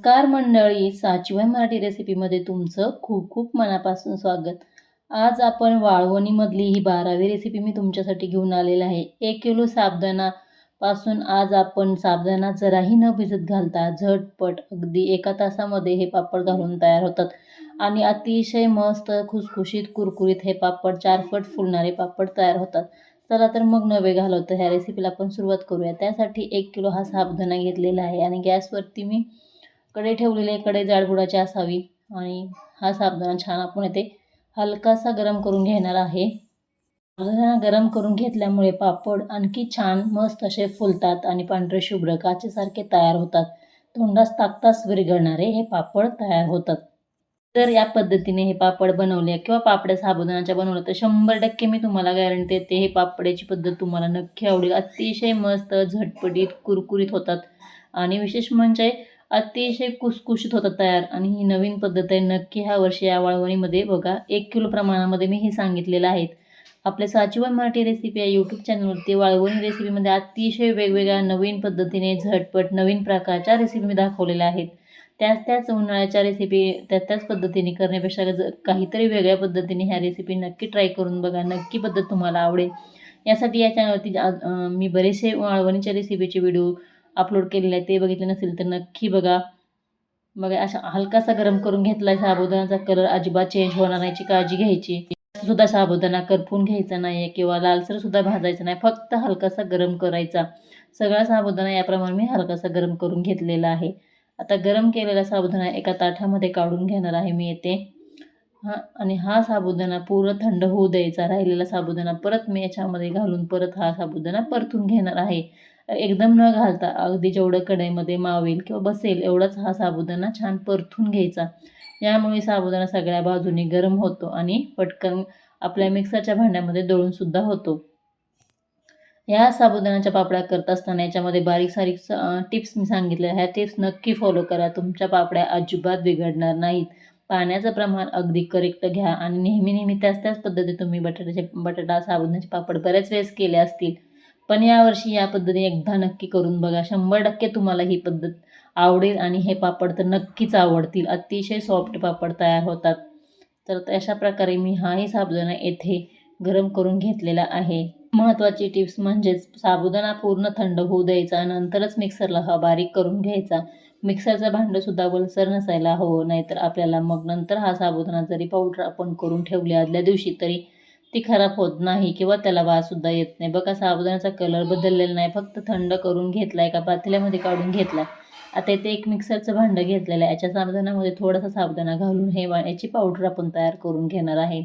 नमस्कार मंडळी साचीवान मराठी रेसिपीमध्ये तुमचं खूप खूप मनापासून स्वागत. आज आपण वाळवणीमधली ही बारावी रेसिपी मी तुमच्यासाठी घेऊन आलेला आहे. एक किलो साबदाणापासून आज आपण साबदाणा जराही न भिजत घालता झटपट अगदी एका तासामध्ये हे पापड घालून तयार होतात. आणि अतिशय मस्त खुसखुशीत कुरकुरीत हे पापड चारफट फुलणारे पापड तयार होतात. चला तर मग नवे घालवतं. ह्या रेसिपीला आपण सुरुवात करूया. त्यासाठी एक किलो हा साबदाणा घेतलेला आहे आणि गॅसवरती मी कडे ठेवलेले कडे जाडबुडाची असावी. आणि हा साबुदाणा छान आपण येथे हलकासा गरम करून घेणार आहे. गरम करून घेतल्यामुळे पापड आणखी छान मस्त असे फुलतात आणि पांढरे शुभ्र काचेसारखे तयार होतात. तोंडास ताकतास विरघळणारे हे पापड तयार होतात. जर या पद्धतीने हे पापड बनवले किंवा पापड्या साबुदाण्याच्या बनवलं तर शंभर टक्के मी तुम्हाला गॅरंटी देते हे पापड्याची पद्धत तुम्हाला नक्की आवडेल. अतिशय मस्त झटपटीत कुरकुरीत होतात. आणि विशेष म्हणजे अतिशय कुसकुशीत होतात तयार. आणि ही नवीन पद्धत आहे. नक्की ह्या वर्षी या वाळवणीमध्ये बघा एक किलो प्रमाणामध्ये मी हे सांगितलेलं आहेत आपल्या साचीवन मराठी रेसिपी या यूट्यूब चॅनलवरती वाळवणी रेसिपीमध्ये अतिशय वेगवेगळ्या नवीन पद्धतीने झटपट नवीन प्रकारच्या रेसिपी मी दाखवलेल्या आहेत. त्याच त्याच उन्हाळ्याच्या रेसिपी त्या त्याच पद्धतीने करण्यापेक्षा काहीतरी वेगळ्या पद्धतीने ह्या रेसिपी नक्की ट्राय करून बघा. नक्की पद्धत तुम्हाला आवडेल. यासाठी या चॅनलवरती मी बरेचसे वाळवणीच्या रेसिपीचे व्हिडिओ अपलोड केलेलं आहे ते बघितले नसेल तर नक्की बघा. बघा अशा हलकासा गरम करून घेतला साबुदाण्याचा कलर अजिबात चेंज होणार नाहीची काळजी घ्यायची. सुद्धा साबुदाणा करपून घ्यायचा नाही किंवा लालसर सुद्धा भाजायचा नाही फक्त हलकासा गरम करायचा. सगळा साबुदाणा याप्रमाणे मी हलकासा गरम करून घेतलेला आहे. आता गरम केलेला साबुदाणा एका ताठामध्ये काढून घेणार आहे मी येते हा आणि हा साबुदाणा पूर्ण थंड होऊ द्यायचा राहिलेला साबुदाणा परत मी याच्यामध्ये घालून परत हा साबुदाणा परतून घेणार आहे. एकदम न घालता अगदी जेवढं कढईमध्ये मावेल किंवा बसेल एवढाच हा साबुदाणा छान परतून घ्यायचा. यामुळे साबुदाणा सगळ्या बाजूनी गरम होतो आणि पटकन आपल्या मिक्सरच्या भांड्यामध्ये दळूनसुद्धा होतो. ह्या साबुदाण्याच्या पापड्या करत असताना याच्यामध्ये बारीक सारीक टिप्स मी सांगितल्या. ह्या टिप्स नक्की फॉलो करा. तुमच्या पापड्या अजिबात बिघडणार नाहीत. पाण्याचं प्रमाण अगदी करेक्ट घ्या आणि नेहमी नेहमी त्याच त्याच पद्धती तुम्ही बटाट्याचे बटाटा साबुदाण्याचे पापड बऱ्याच वेळेस केले असतील. पण यावर्षी या पद्धती एकदा नक्की करून बघा. शंभर टक्के तुम्हाला ही पद्धत आवडेल आणि हे पापड तर नक्कीच आवडतील. अतिशय सॉफ्ट पापड तयार होतात. तर अशा प्रकारे मी हाही साबुदाणा येथे गरम करून घेतलेला आहे. महत्त्वाची टिप्स म्हणजेच साबुदाणा पूर्ण थंड होऊ द्यायचा नंतरच मिक्सरला हा बारीक करून घ्यायचा. मिक्सरचं भांडंसुद्धा वलसर नसायला हवं नाहीतर आपल्याला मग नंतर हा साबुदाणा जरी पावडर आपण करून ठेवले आदल्या दिवशी तरी ती खराब होत नाही किंवा त्याला वाससुद्धा येत नाही. बघा साबुदाण्याचा कलर बदललेला नाही. फक्त थंड करून घेतला एका पातेल्यामध्ये काढून घेतला आता इथे एक मिक्सरचं भांडं घेतलेलं आहे. याच्या साबुदाण्यामध्ये थोडासा साबुदाणा घालून हे याची पावडर आपण तयार करून घेणार आहे.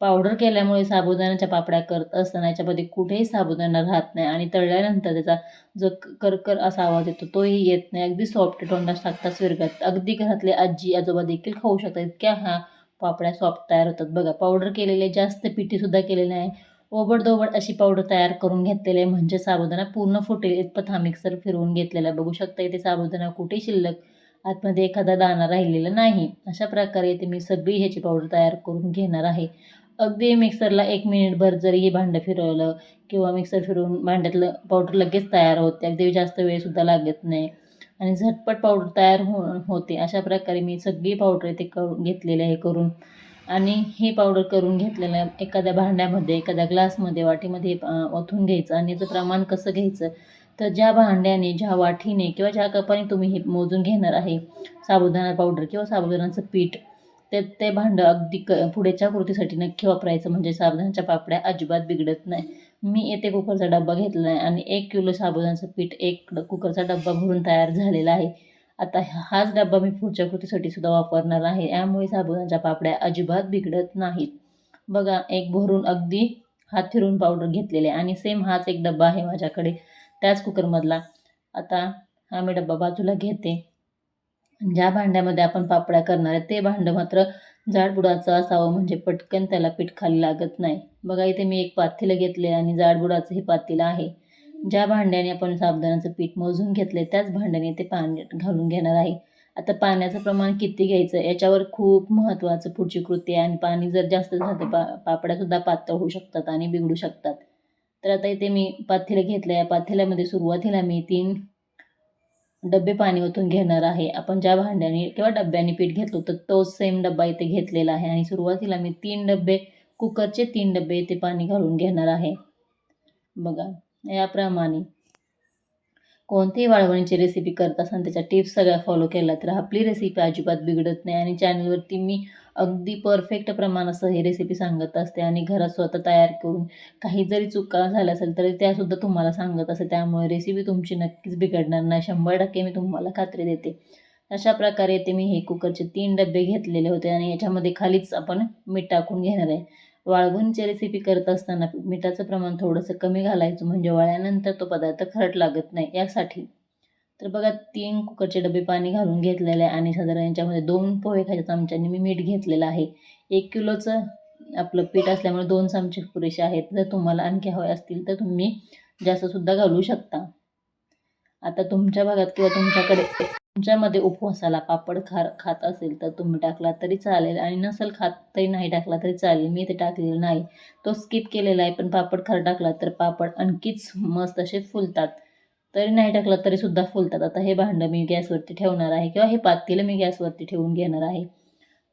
पावडर केल्यामुळे साबुदाण्याच्या पापड्या करत असताना याच्यामध्ये कुठेही साबुदाणा राहत नाही आणि तळल्यानंतर त्याचा जो करकर असा आवाज येतो तोही येत नाही. अगदी सॉफ्ट तोंडास टाकताच विरगत अगदी घरातले आजी आजोबा देखील खाऊ शकतात. इतक्या हा पापड्या सॉफ्ट तयार होतात. बघा पावडर केलेले जास्त पिठीसुद्धा केलेले नाही. ओबडदोबड अशी पावडर तयार करून घेतलेली आहे. म्हणजे साबुदाणा पूर्ण फुटेल. इतपत हा मिक्सर फिरवून घेतलेला बघू शकता इथे साबुदाणा कुठे शिल्लक? आतमध्ये एखादा दाणा राहिलेला नाही. अशा प्रकारे इथे मी सगळी ह्याची पावडर तयार करून घेणार आहे. अगदी मिक्सरला एक मिनिटभर जरी हे भांडं फिरवलं किंवा मिक्सर फिरवून भांड्यातलं पावडर लगेच तयार होते. अगदी जास्त वेळसुद्धा लागत नाही. आणि झटपट पावडर तयार हो होते. अशा प्रकारे मी सगळी पावडर ते करून घेतलेली आहे करून. आणि हे पावडर करून घेतलेलं एखाद्या भांड्यामध्ये एखाद्या ग्लासमध्ये वाटीमध्ये ओथून घ्यायचं. आणि याचं प्रमाण कसं घ्यायचं तर ज्या भांड्याने ज्या वाटीने किंवा ज्या कपाने तुम्ही हे मोजून घेणार आहे साबुदाणा पावडर किंवा साबुदाणाचं पीठ ते ते भांडं अगदी क पुढेच्या कृतीसाठी नक्की वापरायचं. म्हणजे साबुदाण्याच्या पापड्या अजिबात बिघडत नाही. मी येथे कुकरचा डब्बा घेतला आहे आणि एक किलो साबुदाण्याचं पीठ एक कुकरचा डब्बा भरून तयार झालेला आहे. आता हाच डब्बा मी पुढच्या कृतीसाठी सुद्धा वापरणार आहे. यामुळे साबुदाण्याच्या पापड्या अजिबात बिघडत नाहीत. बघा एक भरून अगदी हात फिरून पावडर घेतलेले आणि सेम हाच एक डब्बा आहे माझ्याकडे त्याच कुकरमधला आता हा मी डब्बा बाजूला घेते. ज्या भांड्यामध्ये आपण पापड्या करणार आहे ते भांडं मात्र जाडबुडाचं असावं म्हणजे पटकन त्याला पीठ खाली लागत नाही. बघा इथे मी एक पातेलं घेतले आणि जाडबुडाचं हे पातेलं आहे. ज्या भांड्याने आपण साबुदाण्याचं पीठ मोजून घेतले त्याच भांड्याने ते पाणी घालून घेणार आहे. आता पाण्याचं प्रमाण किती घ्यायचं याच्यावर खूप महत्त्वाचं पुढची कृती आहे आणि पाणी जर जास्त झालं तर पा पापड्यासुद्धा पातळ होऊ शकतात आणि बिघडू शकतात. तर आता इथे मी पातेलं घेतलं या पातेल्यामध्ये सुरुवातीला मी तीन डबे पाणी ओतून घेणार आहे. आपण ज्या भांड्याने किंवा डब्याने पीठ घेतलं तर तोच सेम डब्बा इथे घेतलेला आहे. आणि सुरुवातीला मी तीन डबे कुकरचे तीन डबे इथे पाणी घालून घेणार आहे. बघा याप्रमाणे. कोणतीही वाळवणीची रेसिपी करत असताना त्याच्या टिप्स सगळ्या फॉलो केल्या तर आपली रेसिपी अजिबात बिघडत नाही आणि चॅनलवरती मी अगदी परफेक्ट प्रमाणासह ही रेसिपी सांगत असते आणि घरात स्वतः तयार करून काही जरी चुका झाल्या असेल तरी त्यासुद्धा तुम्हाला सांगत असते. त्यामुळे रेसिपी तुमची नक्कीच बिघडणार नाही. शंभर टक्के मी तुम्हाला खात्री देते. अशा प्रकारे ते मी हे कुकरचे तीन डबे घेतलेले होते आणि याच्यामध्ये खालीच आपण मीठ टाकून घेणार आहे. वाळवणीची रेसिपी करत असताना मिठाचं प्रमाण थोडंसं कमी घालायचं म्हणजे वळल्यानंतर तो पदार्थ खरट लागत नाही यासाठी. तर बघा तीन कुकरचे डबे पाणी घालून घेतलेले आहे आणि साधारण याच्यामध्ये दोन पोहे खायच्या चमच्याने मी मीठ घेतलेलं आहे. एक किलोचं आपलं पीठ असल्यामुळे दोन चमचे पुरेसे आहेत. जर तुम्हाला आणखी हवे असतील तर तुम्ही जास्तसुद्धा घालू शकता. आता तुमच्या भागात किंवा तुमच्याकडे तुमच्यामध्ये उपवासाला पापड खार खात असेल तर तुम्ही टाकला तरी चालेल आणि नसेल खात तरी नाही टाकला तरी चालेल. मी ते टाकलेलं नाही. तो स्किप केलेला आहे पण पापड खार टाकला तर पापड आणखीच मस्त असे फुलतात. तरी नाही टाकला तरीसुद्धा फुलतात. आता हे भांडं मी गॅसवरती ठेवणार आहे किंवा हे पातेलं मी गॅसवरती ठेवून घेणार आहे.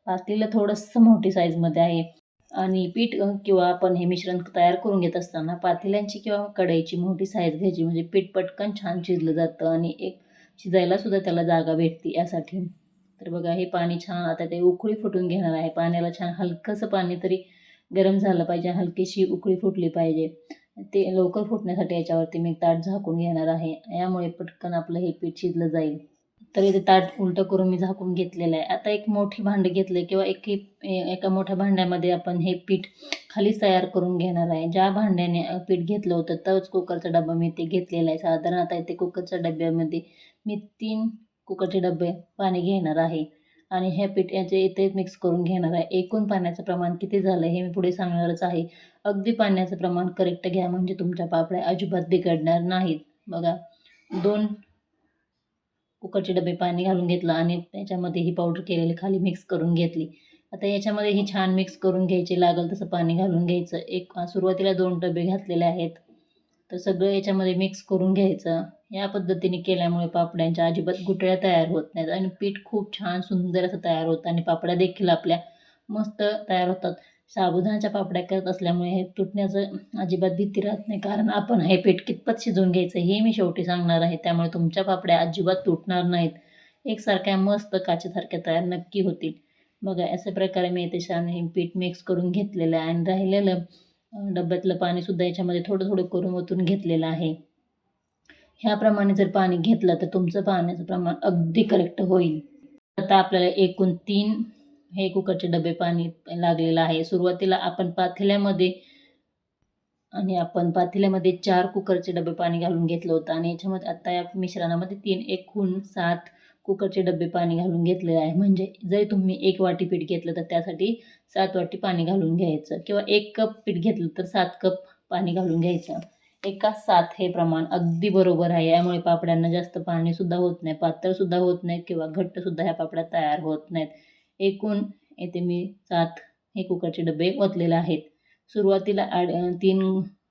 पातेलं थोडंसं मोठी साईजमध्ये आहे आणि पीठ किंवा आपण हे मिश्रण तयार करून घेत असताना पातेल्यांची किंवा कढईची मोठी साईज घ्यायची. म्हणजे पीठ पटकन छान शिजलं जातं आणि एक शिजायला सुद्धा त्याला जागा भेटते यासाठी. तर बघा हे पाणी छान आता ते उकळी फुटून घेणार आहे. पाण्याला छान हलकंसं पाणी तरी गरम झालं पाहिजे हलकीशी उकळी फुटली पाहिजे. ते लवकर फुटण्यासाठी याच्यावरती मी ताट झाकून घेणार आहे. यामुळे पटकन आपलं हे पीठ शिजलं जाईल. तर इथे ताट उलटं करून मी झाकून घेतलेलं आहे. आता एक मोठी भांडी घेतलं किंवा एक एका मोठ्या भांड्यामध्ये आपण हे पीठ खालीच तयार करून घेणार आहे. ज्या भांड्याने पीठ घेतलं होतं तोच कुकरचा डबा मी ते घेतलेला आहे. साधारण आता इथे कुकरच्या डब्यामध्ये मी तीन कुकरचे डबे पाणी घेणार आहे. आणि हे पीठ याचे इथे मिक्स करून घेणार आहे. एकूण पाण्याचं प्रमाण किती झालं हे मी पुढे सांगणारच आहे. अगदी पाण्याचं प्रमाण करेक्ट घ्या. म्हणजे तुमच्या पापड्या अजिबात बिघडणार नाहीत. बघा दोन कुकरचे डबे पाणी घालून घेतलं आणि त्याच्यामध्ये ही पावडर केलेली खाली मिक्स करून घेतली. आता याच्यामध्ये ही छान मिक्स करून घ्यायची लागल तसं पाणी घालून घ्यायचं. एक सुरुवातीला दोन डबे घातलेले आहेत. तर सगळं याच्यामध्ये मिक्स करून घ्यायचं. या पद्धतीने केल्यामुळे पापड्यांच्या अजिबात गुटळ्या तयार होत नाहीत आणि पीठ खूप छान सुंदर असं तयार होतं आणि पापड्या देखील आपल्या मस्त तयार होतात. साबुदाण्याच्या पापड्या करत असल्यामुळे हे तुटण्याचं अजिबात भीती राहत नाही. कारण आपण हे पीठ कितपत शिजवून घ्यायचं हे मी शेवटी सांगणार आहे. त्यामुळे तुमच्या पापड्या अजिबात तुटणार नाहीत. एकसारख्या मस्त काचेसारख्या तयार नक्की होतील. बघा अशा प्रकारे मी येते छान हे पीठ मिक्स करून घेतलेलं आहे आणि राहिलेलं डब्यातलं पाणीसुद्धा याच्यामध्ये थोडं थोडं करून ओतून घेतलेलं आहे. ह्याप्रमाणे जर पाणी घेतलं तर तुमचं पाण्याचं प्रमाण अगदी करेक्ट होईल. आता आपल्याला एकूण तीन हे कुकरचे डबे पाणी लागलेलं आहे. सुरुवातीला आपण पातेल्यामध्ये आणि आपण पातेल्यामध्ये चार कुकरचे डबे पाणी घालून घेतलं होतं आणि याच्यामध्ये आत्ता या मिश्रणामध्ये तीन एकूण सात कुकरचे डबे पाणी घालून घेतलेले आहे. म्हणजे जरी तुम्ही एक वाटी पीठ घेतलं तर त्यासाठी सात वाटी पाणी घालून घ्यायचं किंवा एक कप पीठ घेतलं तर सात कप पाणी घालून घ्यायचं. एका सात हे प्रमाण अगदी बरोबर आहे. यामुळे पापड्यांना जास्त पाणीसुद्धा होत नाही पातळसुद्धा होत नाहीत किंवा घट्टसुद्धा ह्या पापड्या तयार होत नाहीत. एकूण येथे मी सात हे कुकरचे डबे ओतलेले आहेत. सुरुवातीला आड तीन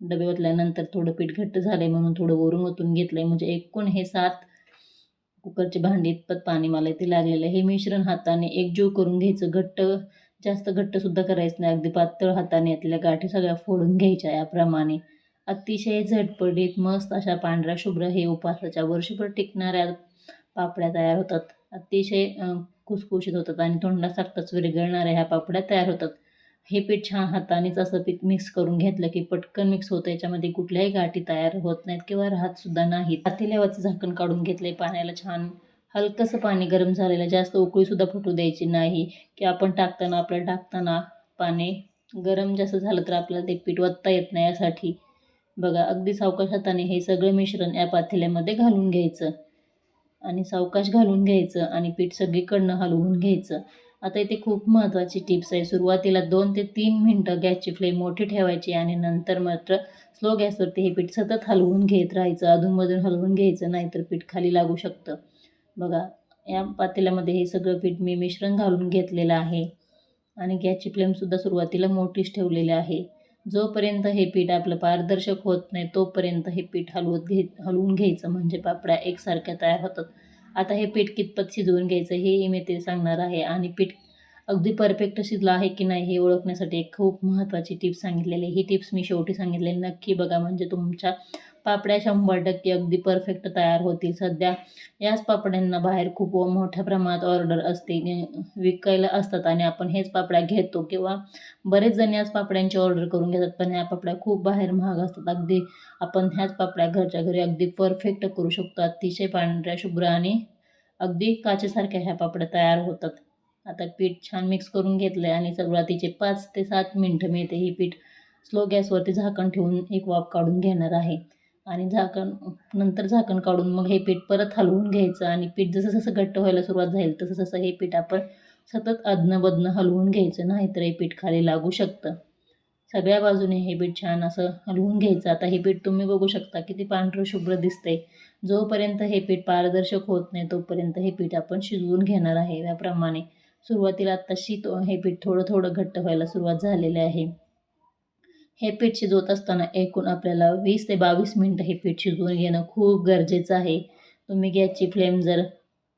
डबे ओतल्यानंतर थोडं पीठ घट्ट झालं आहे म्हणून थोडं वरून ओतून घेतलं आहे म्हणजे एकूण हे सात कुकरचे भांडी इतपत पाणी मला इथे लागलेलं आहे. हे मिश्रण हाताने एकजीव करून घ्यायचं. घट्ट जास्त घट्टसुद्धा करायचं नाही. अगदी पातळ हाताने यातल्या गाठी सगळ्या फोडून घ्यायच्या याप्रमाणे. अतिशय झटपटीत मस्त अशा पांढऱ्या शुभ्र हे उपासाच्या वर्षभर टिकणाऱ्या पापड्या तयार होतात. अतिशय खुसखुशीत होतात आणि तोंडासारखंच विरघळणाऱ्या ह्या पापड्या तयार होतात. हे पीठ छान हातानेच असं पीठ मिक्स करून घेतलं की पटकन मिक्स होतं. याच्यामध्ये कुठल्याही गाठी तयार होत नाहीत किंवा राहतसुद्धा नाहीत. पातेल्यावरचं झाकण काढून घेतलं पाण्याला छान हलकंसं पाणी गरम झालेलं जास्त उकळीसुद्धा फुटू द्यायची नाही. की आपण टाकताना आपल्याला टाकताना पाणी गरम जास्त झालं तर आपल्याला ते पीठ वत्ता येत नाही यासाठी. बघा अगदी सावकाश हाताने हे सगळं मिश्रण या पातेल्यामध्ये घालून घ्यायचं. आणि सावकाश घालून घ्यायचं आणि पीठ सगळीकडनं हलवून घ्यायचं. आता इथे खूप महत्त्वाची टिप्स आहे. सुरुवातीला दोन ते तीन मिनटं गॅसची फ्लेम मोठी ठेवायची आणि नंतर मात्र स्लो गॅसवरती हे पीठ सतत हलवून घेत राहायचं. अधूनमधून हलवून घ्यायचं नाहीतर पीठ खाली लागू शकतं. बघा या पातेल्यामध्ये हे सगळं पीठ मी मिश्रण घालून घेतलेलं आहे. आणि गॅसची फ्लेमसुद्धा सुरुवातीला मोठीच ठेवलेली आहे. जोपर्यंत हे पीठ आपलं पारदर्शक होत नाही तोपर्यंत हे पीठ हलवत घे हलवून घ्यायचं. म्हणजे पापड्या एकसारख्या तयार होतात. आता हे पीठ कितपत शिजवून घ्यायचं हेही मी ते सांगणार आहे. आणि पीठ अगदी परफेक्ट शिजलं आहे की नाही हे ओळखण्यासाठी एक खूप महत्त्वाची टिप्स सांगितलेली आहे. ही टिप्स मी शेवटी सांगितलेली नक्की बघा. म्हणजे तुमच्या पापड्या शंभर टक्के अगदी परफेक्ट तयार होतील. सध्या याच पापड्यांना बाहेर खूप मोठ्या प्रमाणात ऑर्डर असते. विकायला असतात आणि आपण हेच पापड्या घेतो किंवा बरेच जण याच पापड्यांची ऑर्डर करून घेतात पण ह्या पापड्या खूप बाहेर महाग असतात. अगदी आपण ह्याच पापड्या घरच्या घरी अगदी परफेक्ट करू शकतो. अतिशय पांढऱ्या शुभ्र आणि अगदी काचेसारख्या ह्या पापड्या तयार होतात. आता पीठ छान मिक्स करून घेतलं आहे आणि सुरुवातीचे पाच ते सात मिनटं मी ते ही पीठ स्लो गॅसवरती झाकण ठेवून एक वाफ काढून घेणार आहे. आणि झाकण नंतर झाकण काढून मग हे पीठ परत हलवून घ्यायचं आणि पीठ जसं जसं घट्ट व्हायला सुरुवात झाली तसं तसं हे पीठ आपण सतत अदनं हलवून घ्यायचं नाहीतर हे पीठ खाली लागू शकतं. सगळ्या बाजूने हे पीठ छान असं हलवून घ्यायचं. आता हे पीठ तुम्ही बघू शकता किती पांढरं शुभ्र दिसतंय. जोपर्यंत हे पीठ पारदर्शक होत नाही तोपर्यंत हे पीठ आपण शिजवून घेणार आहे. याप्रमाणे सुरुवातीला आत्ताशी तो हे पीठ थोडं थोडं घट्ट व्हायला सुरुवात झालेली आहे. हे पीठ शिजवत असताना एकूण आपल्याला वीस ते बावीस मिनटं हे पीठ शिजवून घेणं खूप गरजेचं आहे. तुम्ही गॅसची फ्लेम जर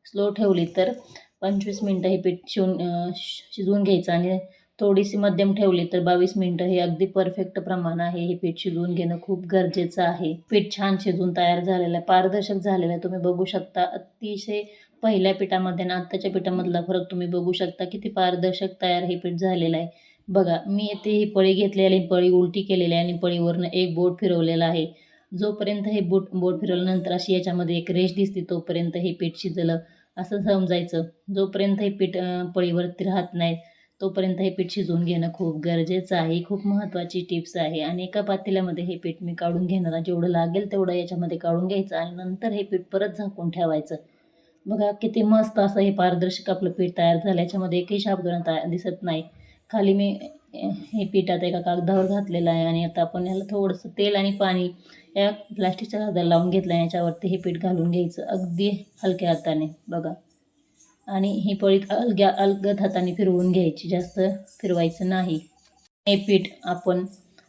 स्लो ठेवली तर पंचवीस मिनटं हे पीठ शिवून शि- शिजवून घ्यायचं आणि थोडीशी मध्यम ठेवली तर बावीस मिनटं हे अगदी परफेक्ट प्रमाण आहे. हे पीठ शिजवून घेणं खूप गरजेचं आहे. पीठ छान शिजवून तयार झालेलं आहे. पारदर्शक झालेलं आहे. तुम्ही बघू शकता अतिशय पहिल्या पिठामध्ये आणि आत्ताच्या पिठामधला फरक तुम्ही बघू शकता किती पारदर्शक तयार हे पीठ झालेलं आहे. बघा मी येथे ही पळी घेतलेली आणि पळी उलटी केलेली आहे आणि पळीवरनं एक बोट फिरवलेलं आहे. जोपर्यंत हे बोट बोट फिरवल्यानंतर अशी याच्यामध्ये एक रेष दिसते तोपर्यंत हे पीठ शिजलं. असं समजायचं. जोपर्यंत हे पीठ पळीवरती राहत नाही तोपर्यंत हे पीठ शिजवून घेणं खूप गरजेचं आहे. खूप महत्त्वाची टिप्स आहे आणि एका पातेल्यामध्ये हे पीठ मी काढून घेणार जेवढं लागेल तेवढं याच्यामध्ये काढून घ्यायचं आणि नंतर हे पीठ परत झाकून ठेवायचं. बघा किती मस्त असं हे पारदर्शक आपलं पीठ तयार झालं. याच्यामध्ये एकही साबुदाणा तयार दिसत नाही. खाली मी हे पीठ आता एका कागदावर घातलेलं आहे आणि आता आपण याला थोडंसं तेल आणि पाणी या प्लास्टिकच्या कागदाला लावून घेतलं आहे याच्यावरती हे पीठ घालून घ्यायचं अगदी हलक्या हाताने बघा. आणि ही पळीत अलग्या अलगद हाताने फिरवून घ्यायची जास्त फिरवायचं नाही. हे पीठ आपण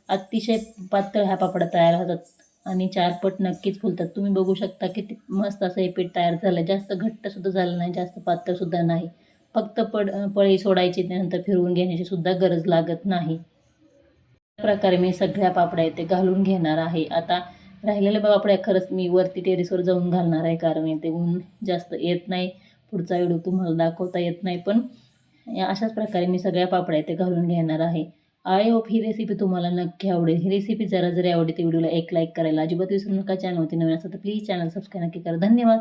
अतिशय पातळ ह्या पापड्या तयार होतात आणि चार पट नक्कीच फुलतात. तुम्ही बघू शकता किती मस्त असं हे पीठ तयार झालं. जास्त घट्टसुद्धा झालं नाही जास्त पातळसुद्धा नाही. फक्त पड पळी सोडायची त्यानंतर फिरवून घेण्याची सुद्धा गरज लागत नाही. अशा प्रकारे मी सगळ्या पापड्या इथे घालून घेणार आहे. आता राहिलेल्या पापड्या खरंच मी वरती टेरेसवर जाऊन घालणार आहे कारण इथे ऊन जास्त येत नाही. पुढचा व्हिडिओ तुम्हाला दाखवता येत नाही पण या अशाच प्रकारे मी सगळ्या पापड्या इथे घालून घेणार आहे. आय होप ही रेसिपी तुम्हाला नक्की आवडेल. ही रेसिपी जरा जरी आवडेल व्हिडिओला एक लाईक करायला अजिबात विसरू नका. चॅनलवरती नवीन असं तर प्लीज चॅनल सबस्क्राईब नक्की करा. धन्यवाद.